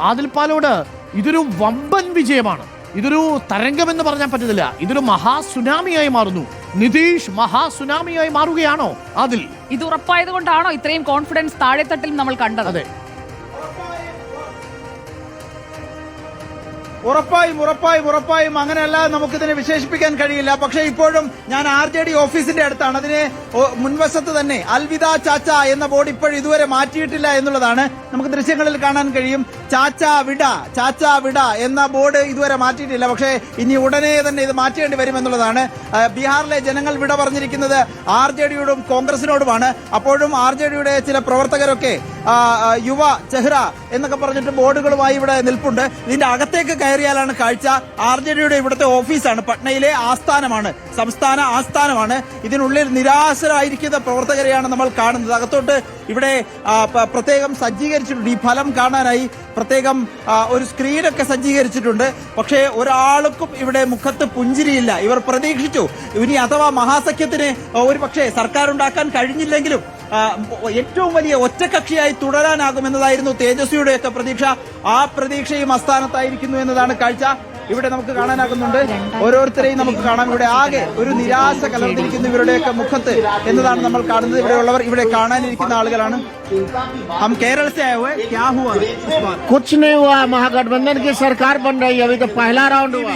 ആദിൽ പാലോട് ഇതൊരു വമ്പൻ വിജയമാണ്. ഇതൊരു തരംഗം എന്ന് പറഞ്ഞാൽ പറ്റത്തില്ല. ഇതൊരു മഹാസുനാമിയായി മാറുന്നു. നിതീഷ് മഹാസുനാമിയായി മാറുകയാണോ അതിൽ ഇത് ഉറപ്പായത് കൊണ്ടാണോ ഇത്രയും കോൺഫിഡൻസ് താഴെത്തട്ടിൽ നമ്മൾ കണ്ടത്? അതെ. ഉറപ്പായും ഉറപ്പായും ഉറപ്പായും അങ്ങനെയല്ലാതെ നമുക്കിതിനെ വിശേഷിപ്പിക്കാൻ കഴിയില്ല. പക്ഷെ ഇപ്പോഴും ഞാൻ ആർ ജെ ഡി ഓഫീസിന്റെ അടുത്താണ്. അതിനെ മുൻവശത്ത് തന്നെ അൽവിദ ചാച്ച എന്ന ബോർഡ് ഇപ്പോഴും ഇതുവരെ മാറ്റിയിട്ടില്ല എന്നുള്ളതാണ് നമുക്ക് ദൃശ്യങ്ങളിൽ കാണാൻ കഴിയും. ചാച്ച വിട ചാച്ച വിട എന്ന ബോർഡ് ഇതുവരെ മാറ്റിയിട്ടില്ല. പക്ഷേ ഇനി ഉടനെ തന്നെ ഇത് മാറ്റേണ്ടി വരും എന്നുള്ളതാണ്. ബീഹാറിലെ ജനങ്ങൾ വിട പറഞ്ഞിരിക്കുന്നത് ആർ ജെ ഡിയോടും കോൺഗ്രസിനോടുമാണ്. അപ്പോഴും ആർ ജെ ഡിയുടെ ചില പ്രവർത്തകരൊക്കെ യുവ ചെഹ്റ എന്നൊക്കെ പറഞ്ഞിട്ട് ബോർഡുകളുമായി ഇവിടെ നിൽപ്പുണ്ട്. ഇതിന്റെ അകത്തേക്ക് കയറിയാലാണ് കാഴ്ച. ആർ ജെ ഡിയുടെ ഇവിടുത്തെ ഓഫീസാണ്. പട്നയിലെ ആസ്ഥാനമാണ്. സംസ്ഥാന ആസ്ഥാനമാണ്. ഇതിനുള്ളിൽ നിരാശരായിരിക്കുന്ന പ്രവർത്തകരെയാണ് നമ്മൾ കാണുന്നത്. അകത്തോട്ട് ഇവിടെ പ്രത്യേകം പ്രത്യേകം സജ്ജീകരിച്ചിട്ടുണ്ട് ഈ ഫലം കാണാനായി പ്രത്യേകം ഒരു സ്ക്രീനൊക്കെ സജ്ജീകരിച്ചിട്ടുണ്ട്. പക്ഷേ ഒരാൾക്കും ഇവിടെ മുഖത്ത് പുഞ്ചിരിയില്ല. ഇവർ പ്രതീക്ഷിച്ചു. ഇനി അഥവാ മഹാസഖ്യത്തിന് ഒരു പക്ഷേ സർക്കാർ ഉണ്ടാക്കാൻ കഴിഞ്ഞില്ലെങ്കിലും ഏറ്റവും വലിയ ഒറ്റകക്ഷിയായി തുടരാനാകുമെന്നതായിരുന്നു തേജസ്വിയുടെയൊക്കെ പ്രതീക്ഷ. ആ പ്രതീക്ഷയും അസ്ഥാനത്തായിരിക്കുന്നു എന്നതാണ് കാഴ്ച. ഇവിടെ നമുക്ക് കാണാനാകുന്നുണ്ട് ഓരോരുത്തരെയും നമുക്ക് കാണാം ഇവിടെ ആകെ ഒരു നിരാശ കലർന്നിരിക്കുന്നു ഇവരുടെയൊക്കെ മുഖത്ത് എന്നതാണ് നമ്മൾ കാണുന്നത് ഇവിടെയുള്ളവർ ഇവിടെ കാണാനിരിക്കുന്ന ആളുകളാണ് ഹം കേരള से आए हुए क्या हुआ इस बार कुछ नहीं हुआ महागठबंधन की सरकार बन रही है अभी तो पहला राउंड हुआ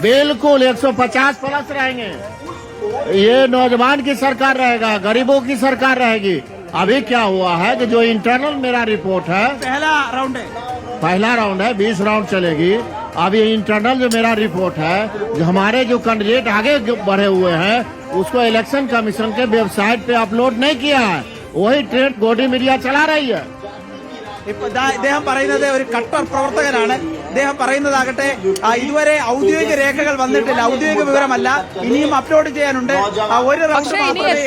बिल्कुल 150 प्लस रहेंगे ये नौजवान की सरकार रहेगा गरीबों की सरकार रहेगी अभी क्या हुआ है कि जो इंटरनल मेरा रिपोर्ट है पहला राउंड है पहला राउंड है बीस राउंड चलेगी अब ये इंटरनल जो मेरा रिपोर्ट है जो हमारे जो कैंडिडेट आगे जो बढ़े हुए हैं उसको इलेक्शन कमीशन के वेबसाइट पे अपलोड नहीं किया है वही ट्रेंड गोडी मीडिया चला रही है ഇപ്പൊ ദാ ഇദ്ദേഹം പറയുന്നത് ഒരു കട്ടർ പ്രവർത്തകനാണ് ഇദ്ദേഹം പറയുന്നതാകട്ടെ ഇതുവരെ ഔദ്യോഗിക രേഖകൾ വന്നിട്ടില്ല. ഔദ്യോഗിക വിവരമല്ല. ഇനിയും അപ്ലോഡ് ചെയ്യാനുണ്ട്. ഒരു ഇതുവരെ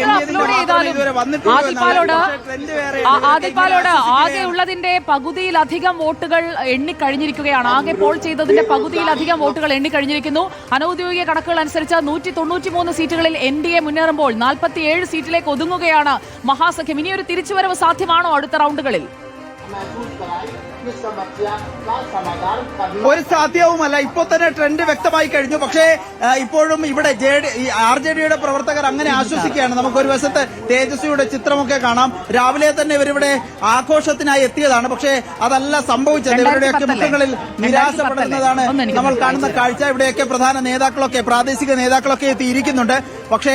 ആകെ ഉള്ളതിന്റെ പകുതിയിലധികം വോട്ടുകൾ എണ്ണിക്കഴിഞ്ഞിരിക്കുകയാണ്. ആകെ പോൾ ചെയ്തതിന്റെ പകുതിയിലധികം വോട്ടുകൾ എണ്ണിക്കഴിഞ്ഞിരിക്കുന്നു. അനൌദ്യോഗിക കണക്കുകൾ അനുസരിച്ച് നൂറ്റി തൊണ്ണൂറ്റിമൂന്ന് സീറ്റുകളിൽ എൻ ഡി എ മുന്നേറുമ്പോൾ നാൽപ്പത്തിയേഴ് സീറ്റിലേക്ക് ഒതുങ്ങുകയാണ് മഹാസഖ്യം. ഇനിയൊരു തിരിച്ചുവരവ് സാധ്യമാണോ അടുത്ത റൗണ്ടുകളിൽ? ഒരു സാധ്യവുമല്ല. ഇപ്പോൾ തന്നെ ട്രെൻഡ് വ്യക്തമായി കഴിഞ്ഞു. പക്ഷേ ഇപ്പോഴും ഇവിടെ ജെ ഡി ആർ ജെ ഡിയുടെ പ്രവർത്തകർ അങ്ങനെ ആശ്വസിക്കുകയാണ്. നമുക്ക് ഒരു വശത്ത് തേജസ്വിയുടെ ചിത്രമൊക്കെ കാണാം. രാവിലെ തന്നെ ഇവരിവിടെ ആഘോഷത്തിനായി എത്തിയതാണ്. പക്ഷേ അതല്ല സംഭവിച്ചത്. ഇവരുടെയൊക്കെ മുഖങ്ങളിൽ നിരാശപ്പെടുന്നതാണ് നമ്മൾ കാണുന്ന കാഴ്ച. ഇവിടെയൊക്കെ പ്രധാന നേതാക്കളൊക്കെ പ്രാദേശിക നേതാക്കളൊക്കെ എത്തിയിരിക്കുന്നുണ്ട്. പക്ഷേ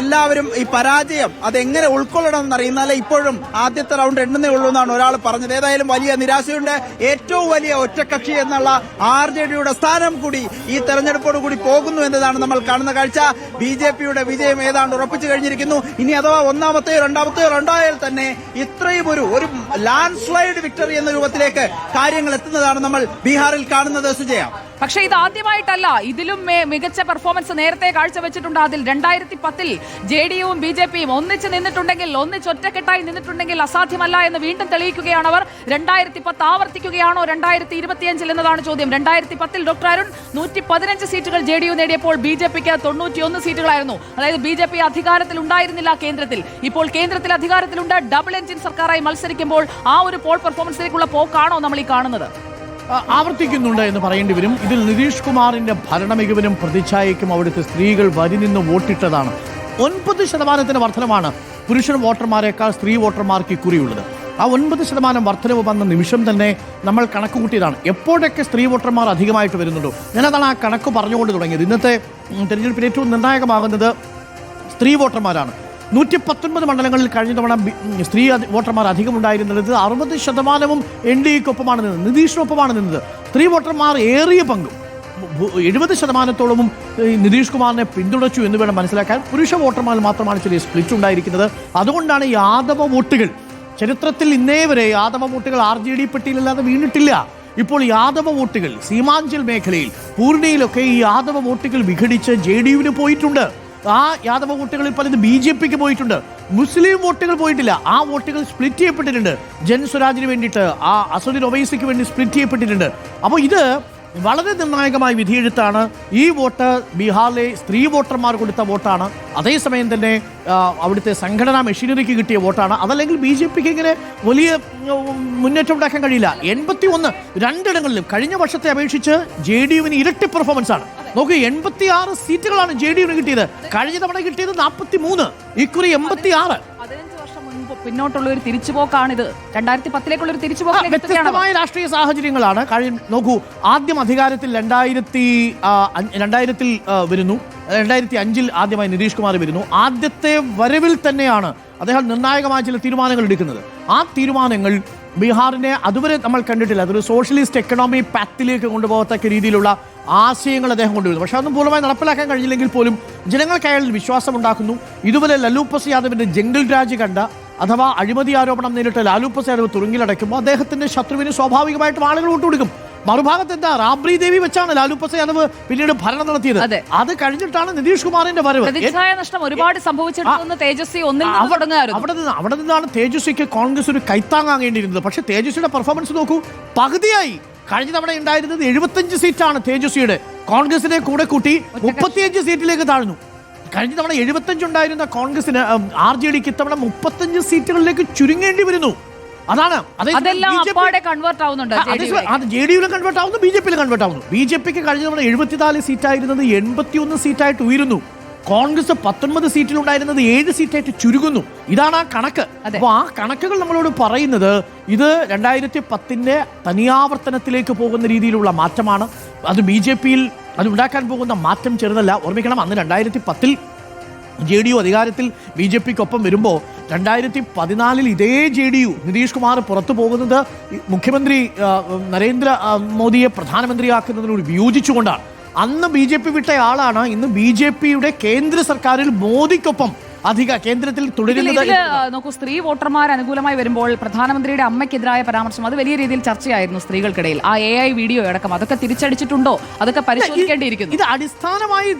എല്ലാവരും ഈ പരാജയം അതെങ്ങനെ ഉൾക്കൊള്ളണം എന്നറിയുന്നാലേ ഇപ്പോഴും ആദ്യത്തെ റൗണ്ട് എണ്ണുന്നേ ഉള്ളൂ എന്നാണ് ഒരാൾ പറഞ്ഞത്. ഏതായാലും വലിയ നിരാശയുണ്ട്. ഏറ്റവും വലിയ ഒറ്റക്കക്ഷി എന്നുള്ള ആർ ജെ ഡിയുടെ സ്ഥാനം കൂടി ഈ തെരഞ്ഞെടുപ്പോട് കൂടി പോകുന്നു എന്നതാണ് നമ്മൾ കാണുന്ന കാഴ്ച. ബി ജെ പിയുടെ വിജയം ഏതാണ്ട് ഉറപ്പിച്ചു കഴിഞ്ഞിരിക്കുന്നു. ഇനി അഥവാ ഒന്നാമത്തെയോ രണ്ടാമത്തെയോ രണ്ടായാൽ തന്നെ ഇത്രയും ഒരു ഒരു ലാൻഡ് സ്ലൈഡ് വിക്ടറി എന്ന രൂപത്തിലേക്ക് കാര്യങ്ങൾ എത്തുന്നതാണ് നമ്മൾ ബീഹാറിൽ കാണുന്നത്. സുജയ. പക്ഷേ ഇത് ആദ്യമായിട്ടല്ല. ഇതിലും മികച്ച പെർഫോമൻസ് നേരത്തെ കാഴ്ചവെച്ചിട്ടുണ്ട് അതിൽ. രണ്ടായിരത്തി പത്തിൽ ജെ ഡി യുവും ബി ജെ പിയും ഒന്നിച്ച് നിന്നിട്ടുണ്ടെങ്കിൽ ഒന്നിച്ച് ഒറ്റക്കെട്ടായി നിന്നിട്ടുണ്ടെങ്കിൽ അസാധ്യമല്ല എന്ന് വീണ്ടും തെളിയിക്കുകയാണ് അവർ. രണ്ടായിരത്തി പത്ത് ആവർത്തിക്കുകയാണോ രണ്ടായിരത്തി ഇരുപത്തിയഞ്ചിൽ എന്നതാണ് ചോദ്യം. രണ്ടായിരത്തി പത്തിൽ ഡോക്ടർ അരുൺ നൂറ്റി പതിനഞ്ച് സീറ്റുകൾ ജെ ഡി യു നേടിയപ്പോൾ ബി ജെ പിക്ക് തൊണ്ണൂറ്റിയൊന്ന് സീറ്റുകളായിരുന്നു. അതായത് ബി ജെ പി അധികാരത്തിൽ ഉണ്ടായിരുന്നില്ല കേന്ദ്രത്തിൽ. ഇപ്പോൾ കേന്ദ്രത്തിൽ അധികാരത്തിലുണ്ട്. ഡബിൾ എഞ്ചിൻ സർക്കാരായി മത്സരിക്കുമ്പോൾ ആ ഒരു പോൾ പെർഫോമൻസിലേക്കുള്ള പോക്കാണോ നമ്മൾ ഈ കാണുന്നത്? ആവർത്തിക്കുന്നുണ്ട് എന്ന് പറയേണ്ടി വരും. ഇതിൽ നിതീഷ് കുമാറിന്റെ ഭരണമികവിനും പ്രതിച്ഛായയ്ക്കും അവിടുത്തെ സ്ത്രീകൾ വരി നിന്ന് വോട്ടിട്ടതാണ്. ഒൻപത് ശതമാനത്തിന്റെ വർധനമാണ് പുരുഷൻ വോട്ടർമാരെക്കാൾ സ്ത്രീ വോട്ടർമാർക്ക് ഇക്കുറിയുള്ളത്. ആ ഒൻപത് ശതമാനം വർധനവ് വന്ന നിമിഷം തന്നെ നമ്മൾ കണക്ക് കൂട്ടിയതാണ്. എപ്പോഴൊക്കെ സ്ത്രീ വോട്ടർമാർ അധികമായിട്ട് വരുന്നുണ്ടോ? ഞാനതാണ് ആ കണക്ക് പറഞ്ഞുകൊണ്ട് തുടങ്ങിയത്. ഇന്നത്തെ തെരഞ്ഞെടുപ്പിൽ ഏറ്റവും നിർണായകമാകുന്നത് സ്ത്രീ വോട്ടർമാരാണ്. നൂറ്റി പത്തൊൻപത് മണ്ഡലങ്ങളിൽ കഴിഞ്ഞ തവണ സ്ത്രീ വോട്ടർമാർ അധികമുണ്ടായിരുന്നത് അറുപത് ശതമാനവും എൻ ഡി എക്കൊപ്പമാണ് നിന്നത് നിതീഷിനൊപ്പമാണ് നിന്നത്. സ്ത്രീ വോട്ടർമാർ ഏറിയ പങ്കും. എഴുപത് ശതമാനത്തോളവും നിതീഷ് കുമാറിനെ പിന്തുണച്ചു എന്ന് വേണം മനസ്സിലാക്കാൻ. പുരുഷ വോട്ടർമാർ മാത്രമാണ് ചെറിയ സ്പ്ലിറ്റ് ഉണ്ടായിരിക്കുന്നത്. അതുകൊണ്ടാണ് യാദവ വോട്ടുകൾ. ചരിത്രത്തിൽ ഇന്നേ വരെ യാദവ വോട്ടുകൾ ആർ ജെ ഡി പെട്ടിയിലല്ലാതെ വീണിട്ടില്ല. ഇപ്പോൾ യാദവ വോട്ടുകൾ സീമാഞ്ചൽ മേഖലയിൽ പൂർണിയിലൊക്കെ ഈ യാദവ വോട്ടുകൾ വിഘടിച്ച് ജെ ഡി യുവിന് പോയിട്ടുണ്ട്. ആ യാദവ വോട്ടുകളിൽ പലത് ബി ജെ പിക്ക് പോയിട്ടുണ്ട്. മുസ്ലിം വോട്ടുകൾ പോയിട്ടില്ല. ആ വോട്ടുകൾ സ്പ്ലിറ്റ് ചെയ്യപ്പെട്ടിട്ടുണ്ട്. ജൻ സ്വരാജിന് വേണ്ടിയിട്ട് ആ അസുദിൻ ഒവൈസിക്ക് വേണ്ടി സ്പ്ലിറ്റ് ചെയ്യപ്പെട്ടിട്ടുണ്ട്. അപ്പോൾ ഇത് വളരെ നിർണായകമായ വിധിയെഴുത്താണ്. ഈ വോട്ട് ബീഹാറിലെ സ്ത്രീ വോട്ടർമാർ കൊടുത്ത വോട്ടാണ്. അതേസമയം തന്നെ അവിടുത്തെ സംഘടനാ മെഷീനറിക്ക് കിട്ടിയ വോട്ടാണ്. അതല്ലെങ്കിൽ ബി ജെ പിക്ക് ഇങ്ങനെ വലിയ മുന്നേറ്റം ഉണ്ടാക്കാൻ കഴിയില്ല. എൺപത്തി ഒന്ന് രണ്ടിടങ്ങളിലും കഴിഞ്ഞ വർഷത്തെ അപേക്ഷിച്ച് ജെ ഡി യുവിന് ഇരട്ടി പെർഫോമൻസ് ആണ്. നോക്കൂ എൺപത്തി ആറ് സീറ്റുകളാണ് ജെ ഡി യുവിന് കിട്ടിയത്. കഴിഞ്ഞ തവണ കിട്ടിയത് നാൽപ്പത്തി മൂന്ന് ഇക്കുറി എൺപത്തി ആറ് പിന്നോട്ടുള്ള ഒരു തിരിച്ചുപോക്കാണിത്. രണ്ടായിരത്തി പത്തിലേക്കുള്ള ഒരു തിരിച്ചുപോക്കാണ്. വ്യത്യസ്തമായ രാഷ്ട്രീയ സാഹചര്യങ്ങളാണ്. കഴിഞ്ഞ നോക്കൂ ആദ്യം അധികാരത്തിൽ രണ്ടായിരത്തി രണ്ടായിരത്തിൽ വരുന്നു. രണ്ടായിരത്തി അഞ്ചിൽ ആദ്യമായി നിതീഷ് കുമാർ വരുന്നു. ആദ്യത്തെ വരവിൽ തന്നെയാണ് അദ്ദേഹം നിർണായകമായ ചില തീരുമാനങ്ങൾ എടുക്കുന്നത്. ആ തീരുമാനങ്ങൾ ബീഹാറിനെ അതുവരെ നമ്മൾ കണ്ടിട്ടില്ല. അതൊരു സോഷ്യലിസ്റ്റ് എക്കണോമി പാക്റ്റിലേക്ക് കൊണ്ടുപോകത്തക്ക രീതിയിലുള്ള ആശയങ്ങൾ അദ്ദേഹം കൊണ്ടുവരുന്നു. പക്ഷേ അതൊന്നും പൂർണമായി നടപ്പിലാക്കാൻ കഴിഞ്ഞില്ലെങ്കിൽ പോലും ജനങ്ങൾക്ക് അയാളിൽ വിശ്വാസം ഉണ്ടാക്കുന്നു ഇതുവരെ ലല്ലു പ്രസാദ് യാദവിന്റെ ജംഗിൾ രാജ് കണ്ട അഥവാ അഴിമതി ആരോപണം നേരിട്ട് ലാലു പ്രസാദ് യാദവ് തുറങ്കിലടയ്ക്കുമ്പോൾ അദ്ദേഹത്തിന്റെ ശത്രുവിന് സ്വാഭാവികമായിട്ടും ആളുകൾ വോട്ടുകൊടുക്കും മറുഭാഗത്ത് എന്താ റാബ്രി ദേവി വെച്ചാണ് ലാലു പ്രസാദ് യാദവ് പിന്നീട് ഭരണം നടത്തിയത്. അതെ. കഴിഞ്ഞിട്ടാണ് നിതീഷ് കുമാറിന്റെ വരവ്. നഷ്ടം ഒരുപാട് സംഭവിച്ചിട്ടുണ്ട് തേജസ്വി ഒന്നിൽ അവിടെ നിന്ന് അവിടെ നിന്നാണ് തേജസ്വിക്ക് കോൺഗ്രസ് ഒരു കൈത്താങ്ങാകേണ്ടിയിരുന്നത്. പക്ഷെ തേജസ്വിയുടെ പെർഫോമൻസ് നോക്കൂ. പകുതിയായി. കഴിഞ്ഞ തവണ ഉണ്ടായിരുന്നത് എഴുപത്തഞ്ച് സീറ്റാണ് തേജസ്വിയുടെ. കോൺഗ്രസിനെ കൂടെ കൂട്ടി മുപ്പത്തിയഞ്ച് സീറ്റിലേക്ക് താഴ്ന്നു. കഴിഞ്ഞ തവണ എഴുപത്തഞ്ചുണ്ടായിരുന്ന കോൺഗ്രസിന് ആർ ജെ ഡിക്ക് ഇത്തവണ മുപ്പത്തഞ്ച് സീറ്റുകളിലേക്ക് ചുരുങ്ങേണ്ടി വരുന്നു. അതാണ്. അതെല്ലാം അപ്പാടെ കൺവേർട്ട് ആവുന്നുണ്ട്. അത് ജെ ഡി യുലും കൺവേർട്ട് ആവുന്നു ബി ജെ പിയിലും കൺവേർട്ട് ആവുന്നു. ബി ജെ പിക്ക് കഴിഞ്ഞ തവണ എഴുപത്തിനാല് സീറ്റായിരുന്നത് എൺപത്തിയൊന്ന് സീറ്റായിട്ട് ഉയരുന്നു. കോൺഗ്രസ് പത്തൊൻപത് സീറ്റിലുണ്ടായിരുന്നത് ഏഴ് സീറ്റായിട്ട് ചുരുങ്ങുന്നു. ഇതാണ് ആ കണക്ക്. അപ്പൊ ആ കണക്കുകൾ നമ്മളോട് പറയുന്നത് ഇത് രണ്ടായിരത്തി പത്തിന്റെ തനിയാവർത്തനത്തിലേക്ക് പോകുന്ന രീതിയിലുള്ള മാറ്റമാണ്. അത് ബി ജെ പിയിൽ അത് ഉണ്ടാക്കാൻ പോകുന്ന മാറ്റം ചെറുതല്ല. ഓർമ്മിക്കണം അന്ന് രണ്ടായിരത്തി പത്തിൽ ജെ ഡി യു അധികാരത്തിൽ ബി ജെ പിക്കൊപ്പം വരുമ്പോൾ രണ്ടായിരത്തി പതിനാലിൽ ഇതേ J D U Nitish Kumar പുറത്തു പോകുന്നത് മുഖ്യമന്ത്രി നരേന്ദ്ര മോദിയെ പ്രധാനമന്ത്രിയാക്കുന്നതിനോട് വിയോജിച്ചുകൊണ്ടാണ്. അന്ന് ബി ജെ പി വിട്ട ആളാണ് ഇന്ന് ബി ജെ പിയുടെ കേന്ദ്ര സർക്കാരിൽ മോദിക്കൊപ്പം അധിക കേന്ദ്രത്തിൽ തുടരുന്നത് നോക്കൂ സ്ത്രീ വോട്ടർമാർ അനുകൂലമായി വരുമ്പോൾ പ്രധാനമന്ത്രിയുടെ അമ്മയ്ക്കെതിരായ പരാമർശം അത് വലിയ രീതിയിൽ ചർച്ചയായിരുന്നു സ്ത്രീകൾക്കിടയിൽ. ആ എ ഐ വീഡിയോ അടക്കം അതൊക്കെ തിരിച്ചടിച്ചിട്ടുണ്ടോ? അതൊക്കെ പരിശോധിക്കേണ്ടിയിരിക്കുന്നു. ഇത് അടിസ്ഥാനമായി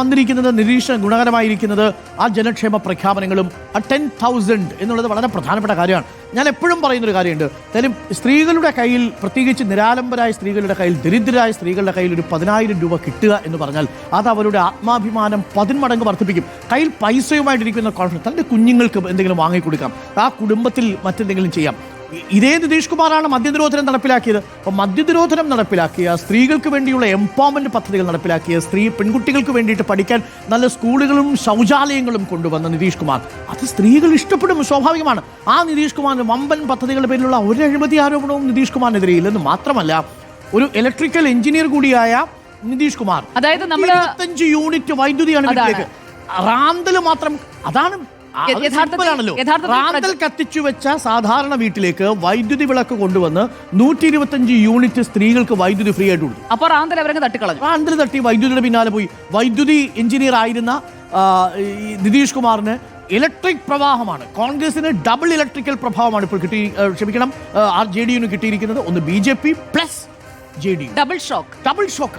വന്നിരിക്കുന്നത് നിരീക്ഷണം ഗുണകരമായിരിക്കുന്നത് ആ ജനക്ഷേമ പ്രഖ്യാപനങ്ങളും ആ ടെൻ തൗസൻഡ് എന്നുള്ളത് വളരെ പ്രധാനപ്പെട്ട കാര്യമാണ്. ഞാൻ എപ്പോഴും പറയുന്നൊരു കാര്യമുണ്ട്. എന്തായാലും സ്ത്രീകളുടെ കയ്യിൽ പ്രത്യേകിച്ച് നിരാലംബരായ സ്ത്രീകളുടെ കയ്യിൽ ദരിദ്രരായ സ്ത്രീകളുടെ കയ്യിൽ ഒരു പതിനായിരം രൂപ കിട്ടുക എന്ന് പറഞ്ഞാൽ അത് അവരുടെ ആത്മാഭിമാനം പതിന്മടങ്ങ് വർദ്ധിപ്പിക്കും. കയ്യിൽ പൈസയുമായിട്ടിരിക്കുന്ന കോൺഫിഡൻസ് തന്റെ കുഞ്ഞുങ്ങൾക്ക് എന്തെങ്കിലും വാങ്ങിക്കൊടുക്കാം. ആ കുടുംബത്തിൽ മറ്റെന്തെങ്കിലും ചെയ്യാം. ഇതേ നിതീഷ് കുമാറാണ് മദ്യനിരോധനം നടപ്പിലാക്കിയത്. അപ്പോൾ മദ്യനിരോധനം നടപ്പിലാക്കിയ സ്ത്രീകൾക്ക് വേണ്ടിയുള്ള എംപവർമെന്റ് പദ്ധതികൾ നടപ്പിലാക്കിയ സ്ത്രീ പെൺകുട്ടികൾക്ക് വേണ്ടിയിട്ട് പഠിക്കാൻ നല്ല സ്കൂളുകളും ശൗചാലയങ്ങളും കൊണ്ടുവന്ന നിതീഷ് കുമാർ. അത് സ്ത്രീകൾ ഇഷ്ടപ്പെടും സ്വാഭാവികമാണ്. ആ നിതീഷ് കുമാറിന് വമ്പൻ പദ്ധതികളുടെ പേരിലുള്ള ഒരു അഴിമതി ആരോപണവും നിതീഷ് കുമാറിനെതിരെ ഇല്ലെന്ന് മാത്രമല്ല ഒരു ഇലക്ട്രിക്കൽ എഞ്ചിനീയർ കൂടിയായ നിതീഷ് കുമാർ. അതായത് നമ്മൾ യൂണിറ്റ് വൈദ്യുതിയാണ് റാന്തൽ മാത്രം അതാണ് റാന്തൽ കത്തിച്ചു വെച്ച സാധാരണ വീട്ടിലേക്ക് വൈദ്യുതി വിളക്ക് കൊണ്ടുവന്ന് നൂറ്റി ഇരുപത്തഞ്ച് യൂണിറ്റ് സ്ത്രീകൾക്ക് വൈദ്യുതി ഫ്രീ ആയിട്ട് കൊടുത്തു. അപ്പൊ റാന്തൽ അവരങ്ങ് തട്ടിക്കളഞ്ഞു. റാന്തൽ തട്ടി വൈദ്യുതിയുടെ പിന്നാലെ പോയി. വൈദ്യുതി എഞ്ചിനീയർ ആയിരുന്ന നിതീഷ് കുമാറിന് ഇലക്ട്രിക് പ്രവാഹമാണ്. കോൺഗ്രസിന് ഡബിൾ ഇലക്ട്രിക്കൽ പ്രഭാവമാണ് ഇപ്പോൾ കിട്ടി ക്ഷമിക്കണം ആർ ജെ ഡി യുന് കിട്ടിയിരിക്കുന്നത്. ഒന്ന് B J P plus J D double shock. Double shock.